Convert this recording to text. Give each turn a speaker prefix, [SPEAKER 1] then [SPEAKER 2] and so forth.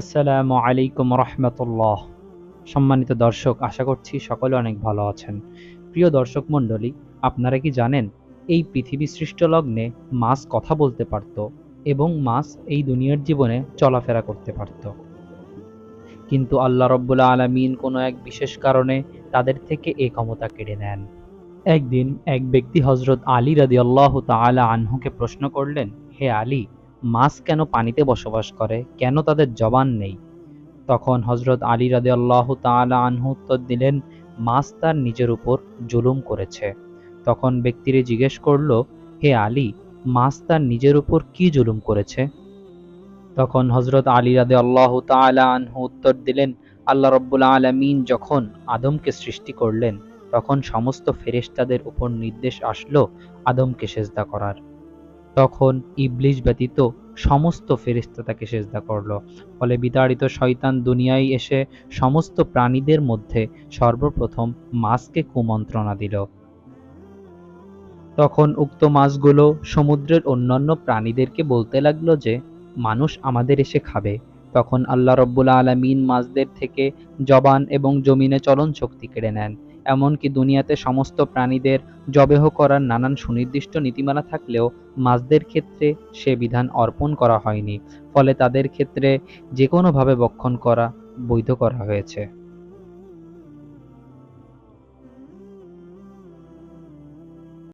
[SPEAKER 1] আসসালামু আলাইকুম রহমতুল্লাহ। সম্মানিত দর্শক, আশা করছি সকলে অনেক ভালো আছেন। প্রিয় দর্শক মণ্ডলী, আপনারা কি জানেন, এই পৃথিবী সৃষ্ট লগ্নে মাছ কথা বলতে পারত এবং মাছ এই দুনিয়ার জীবনে চলাফেরা করতে পারত। কিন্তু আল্লাহ রব্বুল্লা আলমিন কোনো এক বিশেষ কারণে তাদের থেকে এই ক্ষমতা কেড়ে নেন। একদিন এক ব্যক্তি হজরত আলী রাদি আল্লাহ তালা আনহুকে প্রশ্ন করলেন, হে আলী মাছ কেন পানিতে বসবাস করে? কেন তাদের জবান নেই? তখন হজরত আলী রাদে আল্লাহ তালা আনহু উত্তর দিলেন, মাছ তার নিজের উপর জুলুম করেছে। তখন ব্যক্তিরে জিজ্ঞেস করল, হে আলী, মাছ তার নিজের উপর কি জুলুম করেছে? তখন হজরত আলী রাদে আল্লাহ তালা আনহু উত্তর দিলেন, আল্লাহ রব্বুল আলমিন যখন আদমকে সৃষ্টি করলেন, তখন সমস্ত ফেরেশতাদের উপর নির্দেশ আসলো আদমকে সেজদা করার। তখন ইবলিশ ব্যতীত সমস্ত ফেরিস্তা তাকে সেজদা করল। ফলে বিতাড়িত শয়তান দুনিয়ায় এসে সমস্ত প্রাণীদের মধ্যে সর্বপ্রথম মাছকে কুমন্ত্রণা দিল। তখন উক্ত মাছগুলো সমুদ্রের অন্যান্য প্রাণীদেরকে বলতে লাগল যে, মানুষ আমাদের এসে খাবে। তখন আল্লাহ রব্বুল আলমিন মাছদের থেকে জবান এবং জমিনে চলন শক্তি কেড়ে নেন। এমনকি দুনিয়াতে সমস্ত প্রাণীদের জবেহ করার নানান সুনির্দিষ্ট নীতিমালা থাকলেও মাছদের ক্ষেত্রে সে বিধান অর্পণ করা হয়নি। ফলে তাদের ক্ষেত্রে যে কোনোভাবে বক্ষণ করা বৈধ করা হয়েছে।